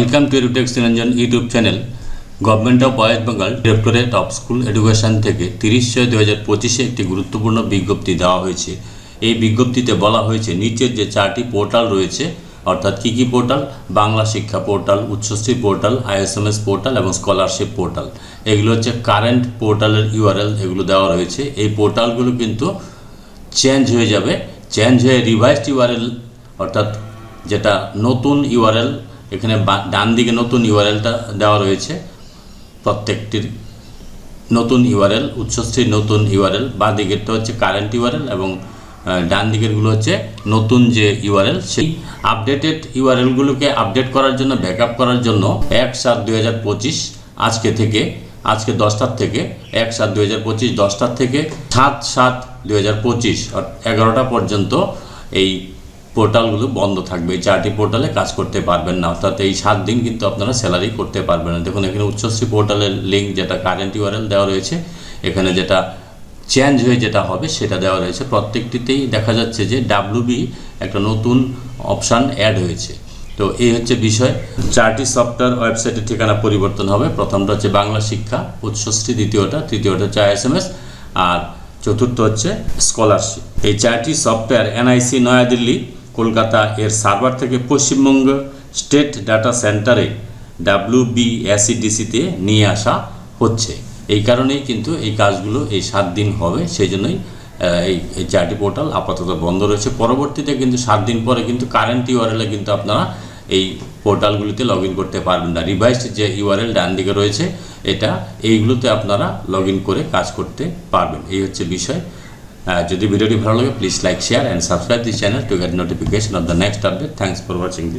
Welcome to Edutex Niranjan YouTube channel government of West Bengal directorate of school education থেকে তিরিশ ছয় দু হাজার পঁচিশে একটি গুরুত্বপূর্ণ বিজ্ঞপ্তি দেওয়া হয়েছে। এই বিজ্ঞপ্তিতে বলা হয়েছে, নিচের যে চারটি পোর্টাল রয়েছে, অর্থাৎ কী কী portal? Bangla Shiksha portal Uchchashree portal ISMS portal এবং স্কলারশিপ পোর্টাল। এগুলো হচ্ছে কারেন্ট পোর্টালের ইউআরএল এগুলো দেওয়া রয়েছে। এই পোর্টালগুলো কিন্তু চেঞ্জ হয়ে যাবে। চেঞ্জ হয়ে রিভাইসড ইউআরএল অর্থাৎ যেটা নতুন ইউআরএল এখানে ডান দিকে নতুন ইউআরএলটা দেওয়া রয়েছে। প্রত্যেকটির নতুন ইউআরএল উচ্চশ্রীর নতুন ইউআরএল বাঁ দিকেরটা হচ্ছে কারেন্ট ইউআরএল এবং ডান দিকেরগুলো হচ্ছে নতুন যে ইউআরএল সেই আপডেটেড ইউআরএলগুলোকে আপডেট করার জন্য, ব্যাকআপ করার জন্য এক সাত দুই আজকে থেকে, আজকে দশটার থেকে, এক সাত দুই হাজার পঁচিশ দশটার থেকে সাত সাত দুই হাজার পঁচিশ এগারোটা পর্যন্ত এই পোর্টালগুলো বন্ধ থাকবে। এই চারটি পোর্টালে কাজ করতে পারবেন না। অর্থাৎ এই সাত দিন কিন্তু আপনারা স্যালারি করতে পারবেন না। দেখুন, এখানে উচ্চশ্রী পোর্টালের লিঙ্ক যেটা কারেন্ট ইউআরএল দেওয়া রয়েছে, এখানে যেটা চেঞ্জ হয়ে যেটা হবে, সেটা দেওয়া রয়েছে। প্রত্যেকটিতেই দেখা যাচ্ছে যে ডাব্লুবি একটা নতুন অপশান অ্যাড হয়েছে। তো এই হচ্ছে বিষয়। চারটি সফটওয়্যার ওয়েবসাইটের ঠিকানা পরিবর্তন হবে। প্রথমটা হচ্ছে বাংলা শিক্ষা, উচ্চশ্রী, দ্বিতীয়টা, তৃতীয়টা হচ্ছে আইএসএমএস আর চতুর্থ হচ্ছে স্কলারশিপ এই চারটি সফটওয়্যার এনআইসি নয়াদিল্লি কলকাতা এর সার্ভার থেকে পশ্চিমবঙ্গ স্টেট ডাটা সেন্টারে ডাব্লিউবিএসিডিসিতে নিয়ে আসা হচ্ছে। এই কারণেই কিন্তু এই কাজগুলো এই সাত দিন হবে সেই জন্যই এই চারটি পোর্টাল আপাতত বন্ধ রয়েছে। পরবর্তীতে কিন্তু সাত দিন পরে কিন্তু কারেন্ট ইউআরএলে কিন্তু আপনারা এই পোর্টালগুলিতে লগ করতে পারবেন না। রিভাইসড যে ইউআরএল ডান দিকে রয়েছে, এটা এইগুলোতে আপনারা লগ করে কাজ করতে পারবেন। এই হচ্ছে বিষয়। যদি ভিডিওটি ভালো লাগে please like share and subscribe this channel to get notification of the next update thanks for watching this